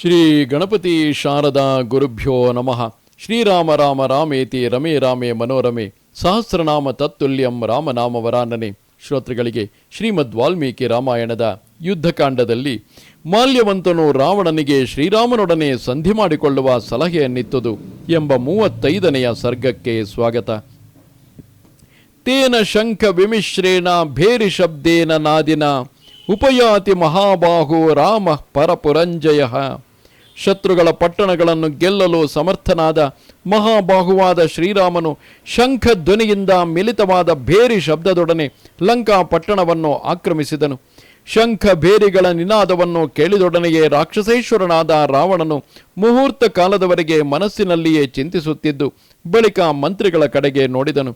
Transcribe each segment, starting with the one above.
ಶ್ರೀ ಗಣಪತಿ ಶಾರದಾ ಗುರುಭ್ಯೋ ನಮಃ. ಶ್ರೀರಾಮ ರಾಮ ರಾಮೇತಿ ರಮೇ ರಾಮೇ ಮನೋರಮೆ. ಸಹಸ್ರನಾಮ ತತ್ತುಲ್ಯಂ ರಾಮನಾಮ ವರಾನನೆ ಶ್ರೋತೃಗಳಿಗೆ ಶ್ರೀಮದ್ ವಾಲ್ಮೀಕಿ ರಾಮಾಯಣದ ಯುದ್ಧಕಾಂಡದಲ್ಲಿ ಮಾಲ್ಯವಂತನು ರಾವಣನಿಗೆ ಶ್ರೀರಾಮನೊಡನೆ ಸಂಧಿ ಮಾಡಿಕೊಳ್ಳುವ ಸಲಹೆಯನ್ನಿತ್ತುದು ಎಂಬ ಮೂವತ್ತೈದನೆಯ ಸರ್ಗಕ್ಕೆ ಸ್ವಾಗತ. ತೇನ ಶಂಖ ವಿಮಿಶ್ರೇಣ ಭೇರಿ ಶಬ್ದೇನ ನಾದಿನ. ಉಪಯಾತಿ ಮಹಾಬಾಹು ರಾಮ ಪರಪುರಂಜಯ. ಶತ್ರುಗಳ ಪಟ್ಟಣಗಳನ್ನು ಗೆಲ್ಲಲು ಸಮರ್ಥನಾದ ಮಹಾಬಾಹುವಾದ ಶ್ರೀರಾಮನು ಶಂಖ ಧ್ವನಿಯಿಂದ ಮಿಲಿತವಾದ ಭೇರಿ ಶಬ್ದದೊಡನೆ ಲಂಕಾ ಪಟ್ಟಣವನ್ನು ಆಕ್ರಮಿಸಿದನು. ಶಂಖ ಭೇರಿಗಳ ನಿನಾದವನ್ನು ಕೇಳಿದೊಡನೆಯೇ ರಾಕ್ಷಸೇಶ್ವರನಾದ ರಾವಣನು ಮುಹೂರ್ತ ಕಾಲದವರೆಗೆ ಮನಸ್ಸಿನಲ್ಲಿಯೇ ಚಿಂತಿಸುತ್ತಿದ್ದು, ಬಳಿಕ ಮಂತ್ರಿಗಳ ಕಡೆಗೆ ನೋಡಿದನು.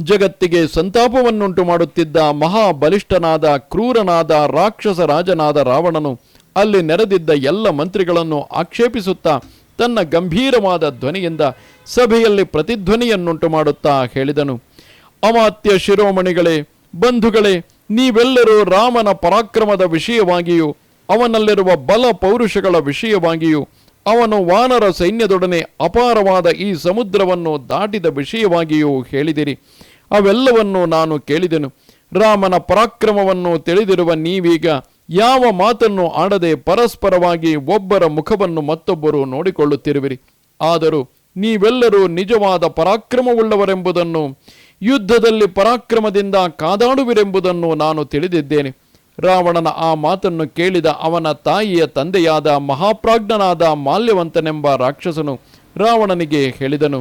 ಜಗತ್ತಿಗೆ ಸಂತಾಪವನ್ನುಂಟು ಮಾಡುತ್ತಿದ್ದ ಮಹಾಬಲಿಷ್ಠನಾದ ಕ್ರೂರನಾದ ರಾಕ್ಷಸ ರಾಜನಾದ ರಾವಣನು ಅಲ್ಲಿ ನೆರೆದಿದ್ದ ಎಲ್ಲ ಮಂತ್ರಿಗಳನ್ನು ಆಕ್ಷೇಪಿಸುತ್ತಾ ತನ್ನ ಗಂಭೀರವಾದ ಧ್ವನಿಯಿಂದ ಸಭೆಯಲ್ಲಿ ಪ್ರತಿಧ್ವನಿಯನ್ನುಂಟು ಮಾಡುತ್ತಾ ಹೇಳಿದನು. ಅಮಾತ್ಯ ಶಿರೋಮಣಿಗಳೇ, ಬಂಧುಗಳೇ, ನೀವೆಲ್ಲರೂ ರಾಮನ ಪರಾಕ್ರಮದ ವಿಷಯವಾಗಿಯೂ, ಅವನಲ್ಲಿರುವ ಬಲ ಪೌರುಷಗಳ ವಿಷಯವಾಗಿಯೂ, ಅವನು ವಾನರ ಸೈನ್ಯದೊಡನೆ ಅಪಾರವಾದ ಈ ಸಮುದ್ರವನ್ನು ದಾಟಿದ ವಿಷಯವಾಗಿಯೂ ಹೇಳಿದಿರಿ. ಅವೆಲ್ಲವನ್ನು ನಾನು ಕೇಳಿದೆನು. ರಾಮನ ಪರಾಕ್ರಮವನ್ನು ತಿಳಿದಿರುವ ನೀವೀಗ ಯಾವ ಮಾತನ್ನು ಆಡದೆ ಪರಸ್ಪರವಾಗಿ ಒಬ್ಬರ ಮುಖವನ್ನು ಮತ್ತೊಬ್ಬರು ನೋಡಿಕೊಳ್ಳುತ್ತಿರುವಿರಿ. ಆದರೂ ನೀವೆಲ್ಲರೂ ನಿಜವಾದ ಪರಾಕ್ರಮವುಳ್ಳವರೆಂಬುದನ್ನು, ಯುದ್ಧದಲ್ಲಿ ಪರಾಕ್ರಮದಿಂದ ಕಾದಾಡುವಿರೆಂಬುದನ್ನು ನಾನು ತಿಳಿದಿದ್ದೇನೆ. ರಾವಣನ ಆ ಮಾತನ್ನು ಕೇಳಿದ ಅವನ ತಾಯಿಯ ತಂದೆಯಾದ ಮಹಾಪ್ರಾಜ್ಞನಾದ ಮಾಲ್ಯವಂತನೆಂಬ ರಾಕ್ಷಸನು ರಾವಣನಿಗೆ ಹೇಳಿದನು,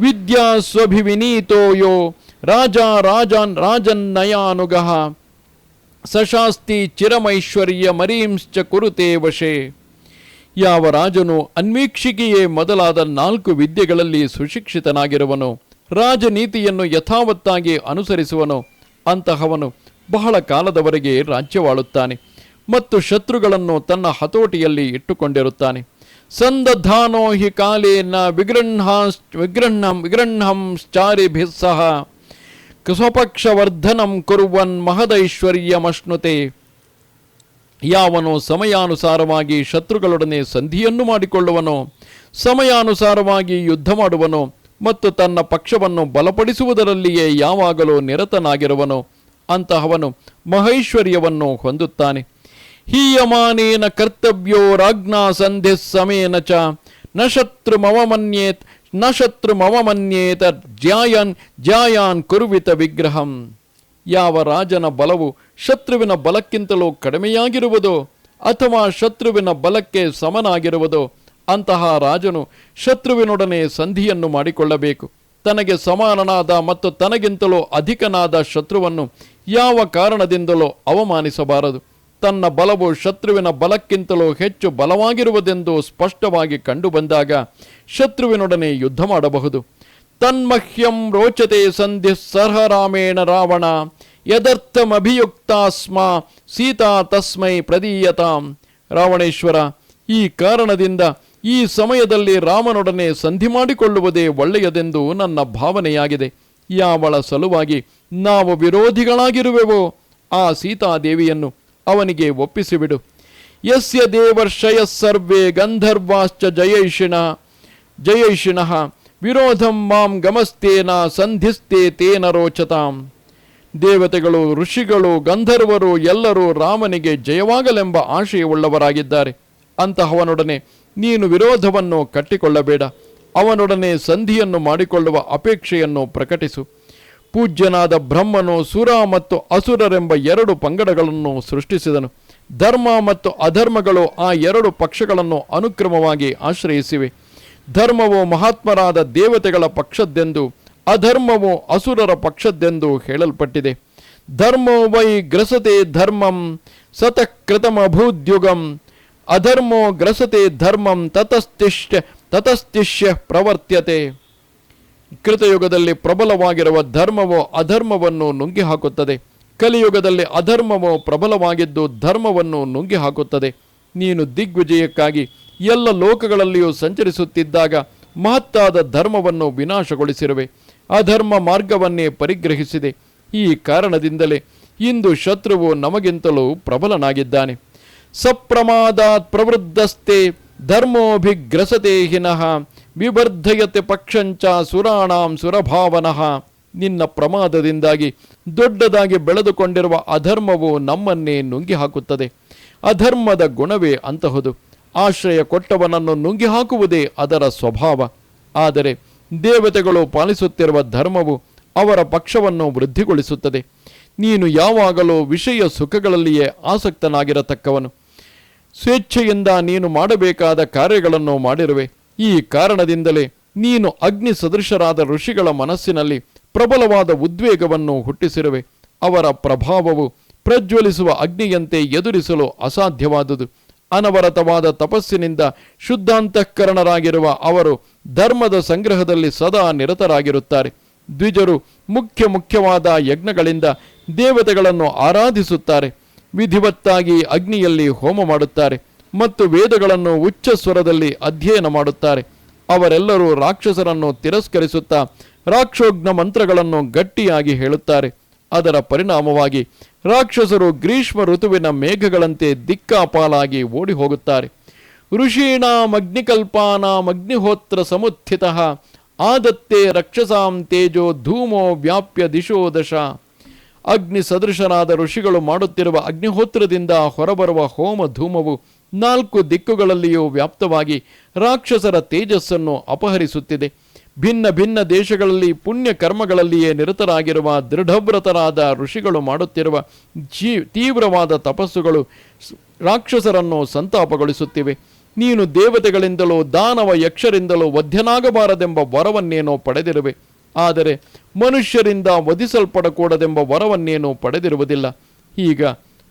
ವಿದ್ಯಾ ಸ್ವಭಿವಿನೀತೋಯೋ ರಾಜ ರಾಜನ್ ರಾಜನ್ನಯಾನುಗಃ ಸಶಾಸ್ತಿ ಚಿರಮೈಶ್ವರ್ಯ ಮರೀಂಶ್ಚ ಕುರುತೆ ವಶೆ. ಯಾವ ರಾಜನು ಅನ್ವೀಕ್ಷಿಕೆಯೇ ಮೊದಲಾದ ನಾಲ್ಕು ವಿದ್ಯೆಗಳಲ್ಲಿ ಸುಶಿಕ್ಷಿತನಾಗಿರುವನು, ರಾಜನೀತಿಯನ್ನು ಯಥಾವತ್ತಾಗಿ ಅನುಸರಿಸುವನು, ಅಂತಹವನು ಬಹಳ ಕಾಲದವರೆಗೆ ರಾಜ್ಯವಾಳುತ್ತಾನೆ ಮತ್ತು ಶತ್ರುಗಳನ್ನು ತನ್ನ ಹತೋಟಿಯಲ್ಲಿ ಇಟ್ಟುಕೊಂಡಿರುತ್ತಾನೆ. ಸಂದಧಾನೋ ಹಿ ಕಾಲೇನ ವಿಗೃಹ ವಿಗೃಹಂ ವಿಗೃಹಂಶ್ಚಾರಿಭಿಃ ಸಹ ವರ್ಧನಂ ಕುರುವನ್ ಮಹದೈಶ್ವರ್ಯಮಶ್ನುತೆ. ಯಾವನೋ ಸಮಯಾನುಸಾರವಾಗಿ ಶತ್ರುಗಳೊಡನೆ ಸಂಧಿಯನ್ನು ಮಾಡಿಕೊಳ್ಳುವನೋ, ಸಮಯಾನುಸಾರವಾಗಿ ಯುದ್ಧ ಮಾಡುವನೋ, ಮತ್ತು ತನ್ನ ಪಕ್ಷವನ್ನು ಬಲಪಡಿಸುವುದರಲ್ಲಿಯೇ ಯಾವಾಗಲೂ ನಿರತನಾಗಿರುವನೋ, ಅಂತಹವನು ಮಹೈಶ್ವರ್ಯವನ್ನು ಹೊಂದುತ್ತಾನೆ. ಹೀಯಮಾನೇನ ಕರ್ತವ್ಯೋ ರಾಜ್ಞಾ ಸಂಧಿ ಸಮೇನ ಚ, ನ ಶತ್ರುಮವಮನ್ಯೇತ್ ನ ಶತ್ರು ಮವಮನ್ಯೇತ ಜ್ಯಾಯನ್ ಕುರುವಿತ ವಿಗ್ರಹಂ. ಯಾವ ರಾಜನ ಬಲವು ಶತ್ರುವಿನ ಬಲಕ್ಕಿಂತಲೂ ಕಡಿಮೆಯಾಗಿರುವುದೋ, ಅಥವಾ ಶತ್ರುವಿನ ಬಲಕ್ಕೆ ಸಮನಾಗಿರುವುದೋ, ಅಂತಹ ರಾಜನು ಶತ್ರುವಿನೊಡನೆ ಸಂಧಿಯನ್ನು ಮಾಡಿಕೊಳ್ಳಬೇಕು. ತನಗೆ ಸಮಾನನಾದ ಮತ್ತು ತನಗಿಂತಲೂ ಅಧಿಕನಾದ ಶತ್ರುವನ್ನು ಯಾವ ಕಾರಣದಿಂದಲೂ ಅವಮಾನಿಸಬಾರದು. ತನ್ನ ಬಲವು ಶತ್ರುವಿನ ಬಲಕ್ಕಿಂತಲೂ ಹೆಚ್ಚು ಬಲವಾಗಿರುವುದೆಂದು ಸ್ಪಷ್ಟವಾಗಿ ಕಂಡುಬಂದಾಗ ಶತ್ರುವಿನೊಡನೆ ಯುದ್ಧ ಮಾಡಬಹುದು. ತನ್ಮಹ್ಯಂ ರೋಚತೆ ಸಂಧಿ ಸರ್ಹರಾಮೇಣ ರಾವಣ ಯದರ್ಥಮಭಿಯುಕ್ತಾಸ್ಮ ಸೀತಾ ತಸ್ಮೈ ಪ್ರದೀಯತಾಂ. ರಾವಣೇಶ್ವರ, ಈ ಕಾರಣದಿಂದ ಈ ಸಮಯದಲ್ಲಿ ರಾಮನೊಡನೆ ಸಂಧಿ ಮಾಡಿಕೊಳ್ಳುವುದೇ ಒಳ್ಳೆಯದೆಂದು ನನ್ನ ಭಾವನೆಯಾಗಿದೆ. ಯಾವಳ ಸಲುವಾಗಿ ನಾವು ವಿರೋಧಿಗಳಾಗಿರುವೆವೋ ಆ ಸೀತಾದೇವಿಯನ್ನು ಅವನಿಗೆ ಒಪ್ಪಿಸಿಬಿಡು. ಯಸ್ಯ ದೇವರ್ಷಯ ಸರ್ವೇ ಗಂಧರ್ವಾಶ್ಚ ಜಯೈಷಿಣ. ಜಯೈಷಿಣಃ, ವಿರೋಧಂ ಮಾಂ ಗಮಸ್ತೇನ ಸಂಧಿಸ್ತೆ ತೇನ ರೋಚತಾಂ. ದೇವತೆಗಳು, ಋಷಿಗಳು, ಗಂಧರ್ವರು ಎಲ್ಲರೂ ರಾಮನಿಗೆ ಜಯವಾಗಲೆಂಬ ಆಶಯವುಳ್ಳವರಾಗಿದ್ದಾರೆ ಅಂತಹವನೊಡನೆ ನೀನು ವಿರೋಧವನ್ನು ಕಟ್ಟಿಕೊಳ್ಳಬೇಡ. ಅವನೊಡನೆ ಸಂಧಿಯನ್ನು ಮಾಡಿಕೊಳ್ಳುವ ಅಪೇಕ್ಷೆಯನ್ನು ಪ್ರಕಟಿಸು. ಪೂಜ್ಯನಾದ ಬ್ರಹ್ಮನು ಸುರ ಮತ್ತು ಅಸುರರೆಂಬ ಎರಡು ಪಂಗಡಗಳನ್ನು ಸೃಷ್ಟಿಸಿದನು. ಧರ್ಮ ಮತ್ತು ಅಧರ್ಮಗಳು ಆ ಎರಡು ಪಕ್ಷಗಳನ್ನು ಅನುಕ್ರಮವಾಗಿ ಆಶ್ರಯಿಸಿವೆ. ಧರ್ಮವು ಮಹಾತ್ಮರಾದ ದೇವತೆಗಳ ಪಕ್ಷದ್ದೆಂದು, ಅಧರ್ಮವು ಅಸುರರ ಪಕ್ಷದ್ದೆಂದು ಹೇಳಲ್ಪಟ್ಟಿದೆ. ಧರ್ಮೋ ವೈ ಗ್ರಸತೆ ಧರ್ಮಂ ಸತಃಕೃತಮಭೂದ್ಯುಗಂ ಅಧರ್ಮೋ ಗ್ರಸತೆ ಧರ್ಮಂ ತತಸ್ತಿಷ್ಯ ತತಸ್ತಿಷ್ಯ ಪ್ರವರ್ತ್ಯತೆ. ಕೃತಯುಗದಲ್ಲಿ ಪ್ರಬಲವಾಗಿರುವ ಧರ್ಮವು ಅಧರ್ಮವನ್ನು ನುಂಗಿ ಹಾಕುತ್ತದೆ ಕಲಿಯುಗದಲ್ಲಿ ಅಧರ್ಮವು ಪ್ರಬಲವಾಗಿದ್ದು ಧರ್ಮವನ್ನು ನುಂಗಿ ಹಾಕುತ್ತದೆ ನೀನು ದಿಗ್ವಿಜಯಕ್ಕಾಗಿ ಎಲ್ಲ ಲೋಕಗಳಲ್ಲಿಯೂ ಸಂಚರಿಸುತ್ತಿದ್ದಾಗ ಮಹತ್ತಾದ ಧರ್ಮವನ್ನು ವಿನಾಶಗೊಳಿಸಿರುವೆ. ಅಧರ್ಮ ಮಾರ್ಗವನ್ನೇ ಪರಿಗ್ರಹಿಸಿದೆ. ಈ ಕಾರಣದಿಂದಲೇ ಇಂದು ಶತ್ರುವು ನಮಗಿಂತಲೂ ಪ್ರಬಲನಾಗಿದ್ದಾನೆ. ಸಪ್ರಮಾದಾತ್ ಪ್ರವೃದ್ಧಸ್ತೆ ಧರ್ಮೋಭಿಗ್ರಸತೆ ಹಿನಃ. ವಿವರ್ಧಯತೆ ಪಕ್ಷಂಚ ಸುರಾಣಾಂ ಸುರಭಾವನಃ. ನಿನ್ನ ಪ್ರಮಾದದಿಂದಾಗಿ ದೊಡ್ಡದಾಗಿ ಬೆಳೆದುಕೊಂಡಿರುವ ಅಧರ್ಮವು ನಮ್ಮನ್ನೇ ನುಂಗಿ ಹಾಕುತ್ತದೆ ಅಧರ್ಮದ ಗುಣವೇ ಅಂತಹುದು. ಆಶ್ರಯ ಕೊಟ್ಟವನನ್ನು ನುಂಗಿ ಹಾಕುವುದೇ ಅದರ ಸ್ವಭಾವ. ಆದರೆ ದೇವತೆಗಳು ಪಾಲಿಸುತ್ತಿರುವ ಧರ್ಮವು ಅವರ ಪಕ್ಷವನ್ನು ವೃದ್ಧಿಗೊಳಿಸುತ್ತದೆ. ನೀನು ಯಾವಾಗಲೂ ವಿಷಯ ಸುಖಗಳಲ್ಲಿಯೇ ಆಸಕ್ತನಾಗಿರತಕ್ಕವನು. ಸ್ವೇಚ್ಛೆಯಿಂದ ನೀನು ಮಾಡಬೇಕಾದ ಕಾರ್ಯಗಳನ್ನು ಮಾಡಿರುವೆ. ಈ ಕಾರಣದಿಂದಲೇ ನೀನು ಅಗ್ನಿ ಸದೃಶರಾದ ಋಷಿಗಳ ಮನಸ್ಸಿನಲ್ಲಿ ಪ್ರಬಲವಾದ ಉದ್ವೇಗವನ್ನು ಹುಟ್ಟಿಸಿರುವೆ. ಅವರ ಪ್ರಭಾವವು ಪ್ರಜ್ವಲಿಸುವ ಅಗ್ನಿಯಂತೆ ಎದುರಿಸಲು ಅಸಾಧ್ಯವಾದುದು. ಅನವರತವಾದ ತಪಸ್ಸಿನಿಂದ ಶುದ್ಧಾಂತಃಕರಣರಾಗಿರುವ ಅವರು ಧರ್ಮದ ಸಂಗ್ರಹದಲ್ಲಿ ಸದಾ ನಿರತರಾಗಿರುತ್ತಾರೆ. ದ್ವಿಜರು ಮುಖ್ಯ ಮುಖ್ಯವಾದ ಯಜ್ಞಗಳಿಂದ ದೇವತೆಗಳನ್ನು ಆರಾಧಿಸುತ್ತಾರೆ. ವಿಧಿವತ್ತಾಗಿ ಅಗ್ನಿಯಲ್ಲಿ ಹೋಮ ಮಾಡುತ್ತಾರೆ. ಮತ್ತು ವೇದಗಳನ್ನು ಉಚ್ಚ ಸ್ವರದಲ್ಲಿ ಅಧ್ಯಯನ ಮಾಡುತ್ತಾರೆ. ಅವರೆಲ್ಲರೂ ರಾಕ್ಷಸರನ್ನು ತಿರಸ್ಕರಿಸುತ್ತಾ ರಾಕ್ಷೋಗ್ನ ಮಂತ್ರಗಳನ್ನು ಗಟ್ಟಿಯಾಗಿ ಹೇಳುತ್ತಾರೆ. ಅದರ ಪರಿಣಾಮವಾಗಿ ರಾಕ್ಷಸರು ಗ್ರೀಷ್ಮ ಋತುವಿನ ಮೇಘಗಳಂತೆ ದಿಕ್ಕಾಪಾಲಾಗಿ ಓಡಿ ಹೋಗುತ್ತಾರೆ ಋಷೀಣಾಮಗ್ನಿಕಲ್ಪಾನಾಮಗ್ನಿಹೋತ್ರ ಸಮುತ್ಥಿತ ಆದತ್ತೆ ರಕ್ಷಸಾಂ ತೇಜೋ ಧೂಮೋ ವ್ಯಾಪ್ಯ ದಿಶೋ ದಶ. ಅಗ್ನಿ ಸದೃಶನಾದ ಋಷಿಗಳು ಮಾಡುತ್ತಿರುವ ಅಗ್ನಿಹೋತ್ರದಿಂದ ಹೊರಬರುವ ಹೋಮ ಧೂಮವು ನಾಲ್ಕು ದಿಕ್ಕುಗಳಲ್ಲಿಯೂ ವ್ಯಾಪ್ತವಾಗಿ ರಾಕ್ಷಸರ ತೇಜಸ್ಸನ್ನು ಅಪಹರಿಸುತ್ತಿದೆ. ಭಿನ್ನ ಭಿನ್ನ ದೇಶಗಳಲ್ಲಿ ಪುಣ್ಯ ಕರ್ಮಗಳಲ್ಲಿಯೇ ನಿರತರಾಗಿರುವ ದೃಢವ್ರತರಾದ ಋಷಿಗಳು ಮಾಡುತ್ತಿರುವ ಜೀ ತೀವ್ರವಾದ ತಪಸ್ಸುಗಳು ರಾಕ್ಷಸರನ್ನು ಸಂತಾಪಗೊಳಿಸುತ್ತಿವೆ. ನೀನು ದೇವತೆಗಳಿಂದಲೂ ದಾನವ ಯಕ್ಷರಿಂದಲೂ ವಧ್ಯನಾಗಬಾರದೆಂಬ ವರವನ್ನೇನೋ ಪಡೆದಿರುವೆ. ಆದರೆ ಮನುಷ್ಯರಿಂದ ವಧಿಸಲ್ಪಡಕೂಡದೆಂಬ ವರವನ್ನೇನೂ ಪಡೆದಿರುವುದಿಲ್ಲ. ಈಗ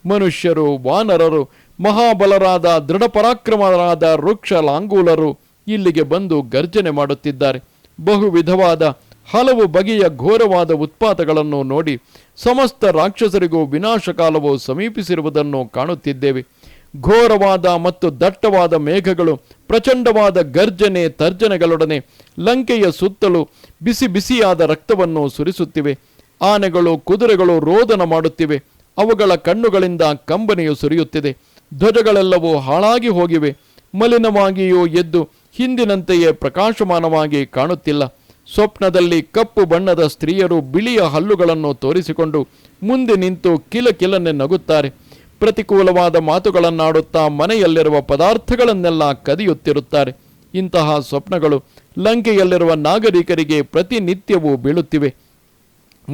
ಮನುಷ್ಯರು ವಾನರರು ಮಹಾಬಲರಾದ, ದೃಢಪರಾಕ್ರಮರಾದ ವೃಕ್ಷ ಲಾಂಗೂಲರು ಇಲ್ಲಿಗೆ ಬಂದು ಗರ್ಜನೆ ಮಾಡುತ್ತಿದ್ದಾರೆ. ಬಹು ವಿಧವಾದ, ಹಲವು ಬಗೆಯ ಘೋರವಾದ ಉತ್ಪಾತಗಳನ್ನು ನೋಡಿ ಸಮಸ್ತ ರಾಕ್ಷಸರಿಗೂ ವಿನಾಶಕಾಲವು ಸಮೀಪಿಸಿರುವುದನ್ನು ಕಾಣುತ್ತಿದ್ದೇವೆ. ಘೋರವಾದ ಮತ್ತು ದಟ್ಟವಾದ ಮೇಘಗಳು, ಪ್ರಚಂಡವಾದ ಗರ್ಜನೆ ತರ್ಜನೆಗಳೊಡನೆ ಲಂಕೆಯ ಸುತ್ತಲೂ ಬಿಸಿ ಬಿಸಿಯಾದ ರಕ್ತವನ್ನು ಸುರಿಸುತ್ತಿವೆ. ಆನೆಗಳು, ಕುದುರೆಗಳು ರೋದನ ಮಾಡುತ್ತಿವೆ. ಅವುಗಳ ಕಣ್ಣುಗಳಿಂದ ಕಂಬನಿಯು ಸುರಿಯುತ್ತಿದೆ. ಧ್ವಜಗಳೆಲ್ಲವೂ ಹಾಳಾಗಿ ಹೋಗಿವೆ. ಮಲಿನವಾಗಿಯೂ ಎದ್ದು ಹಿಂದಿನಂತೆಯೇ ಪ್ರಕಾಶಮಾನವಾಗಿ ಕಾಣುತ್ತಿಲ್ಲ. ಸ್ವಪ್ನದಲ್ಲಿ ಕಪ್ಪು ಬಣ್ಣದ ಸ್ತ್ರೀಯರು ಬಿಳಿಯ ಹಲ್ಲುಗಳನ್ನು ತೋರಿಸಿಕೊಂಡು ಮುಂದೆ ನಿಂತು ಕಿಲ ಕಿಲನೆ ನಗುತ್ತಾರೆ. ಪ್ರತಿಕೂಲವಾದ ಮಾತುಗಳನ್ನಾಡುತ್ತಾ ಮನೆಯಲ್ಲಿರುವ ಪದಾರ್ಥಗಳನ್ನೆಲ್ಲ ಕದಿಯುತ್ತಿರುತ್ತಾರೆ. ಇಂತಹ ಸ್ವಪ್ನಗಳು ಲಂಕೆಯಲ್ಲಿರುವ ನಾಗರಿಕರಿಗೆ ಪ್ರತಿನಿತ್ಯವೂ ಬೀಳುತ್ತಿವೆ.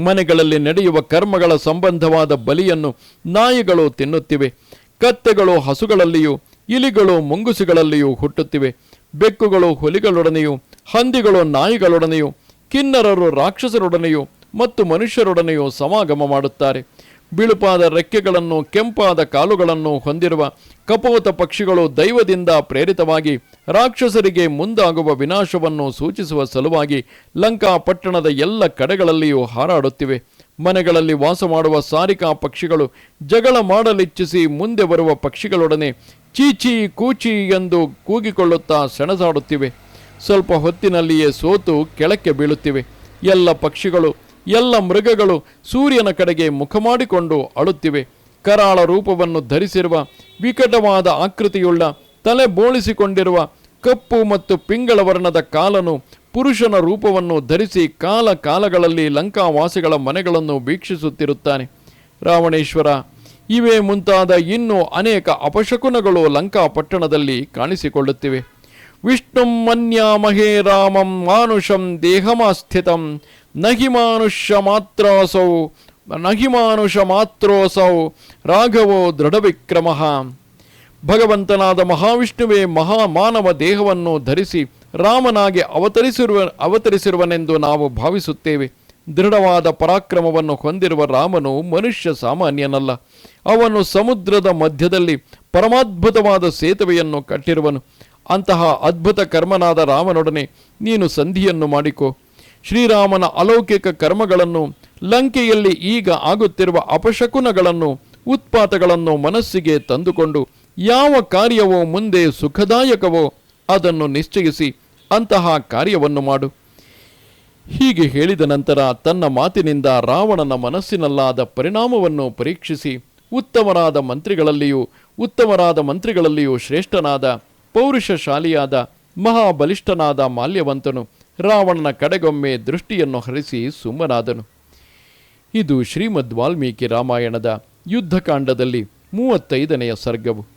ಮನೆಗಳಲ್ಲಿ ನಡೆಯುವ ಕರ್ಮಗಳ ಸಂಬಂಧವಾದ ಬಲಿಯನ್ನು ನಾಯಿಗಳು ತಿನ್ನುತ್ತಿವೆ. ಕತ್ತೆಗಳು ಹಸುಗಳಲ್ಲಿಯೂ, ಇಲಿಗಳು ಮುಂಗುಸುಗಳಲ್ಲಿಯೂ ಹುಟ್ಟುತ್ತಿವೆ. ಬೆಕ್ಕುಗಳು ಹುಲಿಗಳೊಡನೆಯೂ, ಹಂದಿಗಳು ನಾಯಿಗಳೊಡನೆಯೂ, ಕಿನ್ನರರು ರಾಕ್ಷಸರೊಡನೆಯೂ ಮತ್ತು ಮನುಷ್ಯರೊಡನೆಯೂ ಸಮಾಗಮ ಮಾಡುತ್ತಾರೆ. ಬಿಳುಪಾದ ರೆಕ್ಕೆಗಳನ್ನು, ಕೆಂಪಾದ ಕಾಲುಗಳನ್ನು ಹೊಂದಿರುವ ಕಪೋತ ಪಕ್ಷಿಗಳು ದೈವದಿಂದ ಪ್ರೇರಿತವಾಗಿ ರಾಕ್ಷಸರಿಗೆ ಮುಂದಾಗುವ ವಿನಾಶವನ್ನು ಸೂಚಿಸುವ ಸಲುವಾಗಿ ಲಂಕಾ ಪಟ್ಟಣದ ಎಲ್ಲ ಕಡೆಗಳಲ್ಲಿಯೂ ಹಾರಾಡುತ್ತಿವೆ. ಮನೆಗಳಲ್ಲಿ ವಾಸ ಮಾಡುವ ಸಾರಿಕಾ ಪಕ್ಷಿಗಳು ಜಗಳ ಮಾಡಲಿಚ್ಛಿಸಿ ಮುಂದೆ ಬರುವ ಪಕ್ಷಿಗಳೊಡನೆ ಚೀಚಿ ಕೂಚಿ ಎಂದು ಕೂಗಿಕೊಳ್ಳುತ್ತಾ ಸೆಣಸಾಡುತ್ತಿವೆ. ಸ್ವಲ್ಪ ಹೊತ್ತಿನಲ್ಲಿಯೇ ಸೋತು ಕೆಳಕ್ಕೆ ಬೀಳುತ್ತಿವೆ. ಎಲ್ಲ ಪಕ್ಷಿಗಳು, ಎಲ್ಲ ಮೃಗಗಳು ಸೂರ್ಯನ ಕಡೆಗೆ ಮುಖ ಮಾಡಿಕೊಂಡು ಅಳುತ್ತಿವೆ. ಕರಾಳ ರೂಪವನ್ನು ಧರಿಸಿರುವ ವಿಕಟವಾದ ಆಕೃತಿಯುಳ್ಳ, ತಲೆ ಬೋಳಿಸಿಕೊಂಡಿರುವ ಕಪ್ಪು ಮತ್ತು ಪಿಂಗಳ ವರ್ಣದ ಕಾಲನು ಪುರುಷನ ರೂಪವನ್ನು ಧರಿಸಿ ಕಾಲ ಕಾಲಗಳಲ್ಲಿ ಲಂಕಾವಾಸಿಗಳ ಮನೆಗಳನ್ನು ವೀಕ್ಷಿಸುತ್ತಿರುತ್ತಾನೆ. ರಾವಣೇಶ್ವರ, ಇವೇ ಮುಂತಾದ ಇನ್ನೂ ಅನೇಕ ಅಪಶಕುನಗಳು ಲಂಕಾ ಪಟ್ಟಣದಲ್ಲಿ ಕಾಣಿಸಿಕೊಳ್ಳುತ್ತಿವೆ. ವಿಷ್ಣುಂ ಮನ್ಯಾಮಹೇ ರಾಮಂ ಮಾನುಷಂ ದೇಹಮಾಸ್ಥಿತಂ ನಹಿ ಮಾನುಷ್ಯ ಮಾತ್ರಾಸೌ ನಹಿ ಮಾನುಷ ಮಾತ್ರೋಸೌ, ರಾಘವೋ ದೃಢವಿಕ್ರಮ. ಭಗವಂತನಾದ ಮಹಾವಿಷ್ಣುವೇ ಮಹಾಮಾನವ ದೇಹವನ್ನು ಧರಿಸಿ ರಾಮನಾಗಿ ಅವತರಿಸಿರುವ ಅವತರಿಸಿರುವನೆಂದು ನಾವು ಭಾವಿಸುತ್ತೇವೆ. ದೃಢವಾದ ಪರಾಕ್ರಮವನ್ನು ಹೊಂದಿರುವ ರಾಮನು ಮನುಷ್ಯ ಸಾಮಾನ್ಯನಲ್ಲ. ಅವನು ಸಮುದ್ರದ ಮಧ್ಯದಲ್ಲಿ ಪರಮಾದ್ಭುತವಾದ ಸೇತುವೆಯನ್ನು ಕಟ್ಟಿರುವನು. ಅಂತಹ ಅದ್ಭುತ ಕರ್ಮನಾದ ರಾಮನೊಡನೆ ನೀನು ಸಂಧಿಯನ್ನು ಮಾಡಿಕೋ. ಶ್ರೀರಾಮನ ಅಲೌಕಿಕ ಕರ್ಮಗಳನ್ನು, ಲಂಕೆಯಲ್ಲಿ ಈಗ ಆಗುತ್ತಿರುವ ಅಪಶಕುನಗಳನ್ನು, ಉತ್ಪಾತಗಳನ್ನು ಮನಸ್ಸಿಗೆ ತಂದುಕೊಂಡು ಯಾವ ಕಾರ್ಯವೋ ಮುಂದೆ ಸುಖದಾಯಕವೋ ಅದನ್ನು ನಿಶ್ಚಯಿಸಿ ಅಂತಹ ಕಾರ್ಯವನ್ನು ಮಾಡು. ಹೀಗೆ ಹೇಳಿದ ನಂತರ ತನ್ನ ಮಾತಿನಿಂದ ರಾವಣನ ಮನಸ್ಸಿನಲ್ಲಾದ ಪರಿಣಾಮವನ್ನು ಪರೀಕ್ಷಿಸಿ ಉತ್ತಮರಾದ ಮಂತ್ರಿಗಳಲ್ಲಿಯೂ ಉತ್ತಮರಾದ ಮಂತ್ರಿಗಳಲ್ಲಿಯೂ ಶ್ರೇಷ್ಠನಾದ, ಪೌರುಷಶಾಲಿಯಾದ, ಮಹಾಬಲಿಷ್ಠನಾದ ಮಾಲ್ಯವಂತನು ರಾವಣನ ಕಡೆಗೊಮ್ಮೆ ದೃಷ್ಟಿಯನ್ನು ಹರಿಸಿ ಸುಮ್ಮನಾದನು. ಇದು ಶ್ರೀಮದ್ ವಾಲ್ಮೀಕಿ ರಾಮಾಯಣದ ಯುದ್ಧಕಾಂಡದಲ್ಲಿ ಮೂವತ್ತೈದನೆಯ ಸರ್ಗವು.